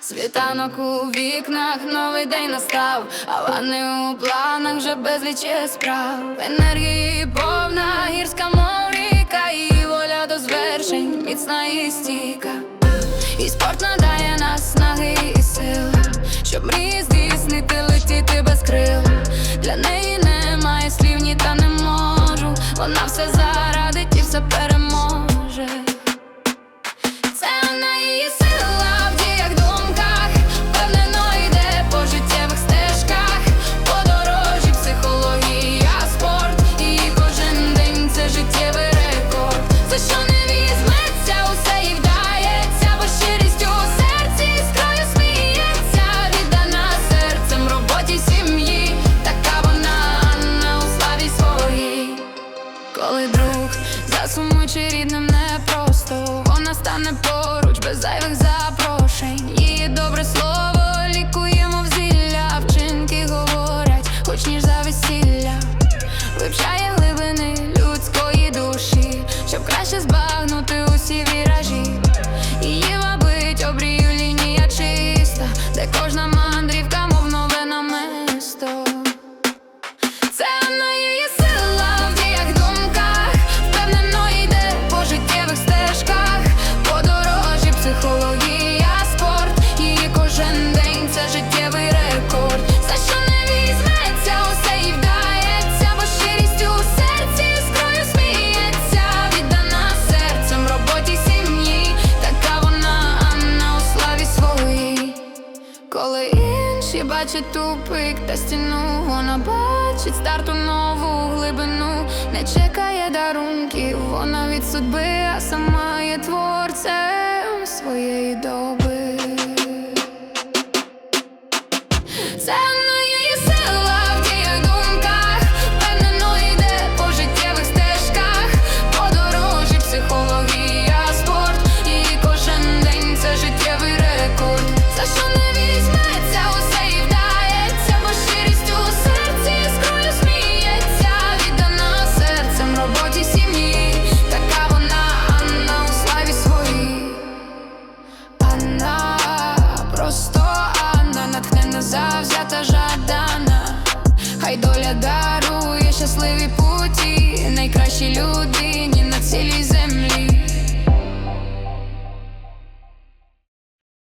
Світанок у вікнах, новий день настав, а вани у планах вже безліч справ. Енергії повна гірська моріка, і воля до звершень, міцна і стійка. І спорт надає нас снаги і сил, щоб мрії здійснити, летіти без крил. Для неї немає слів, ні та не можу. Вона все зарадить і все переможе. Коли друг засумуючи рідним непросто, вона стане поруч без Коли інші бачать тупик та стіну, вона бачить старту нову глибину, не чекає дарунків, вона від судьби, а сама є творцем своєї доби. Просто Анна, натхнена, завзята, жадана. Хай доля дарує щасливі путі, найкращій людині на землі.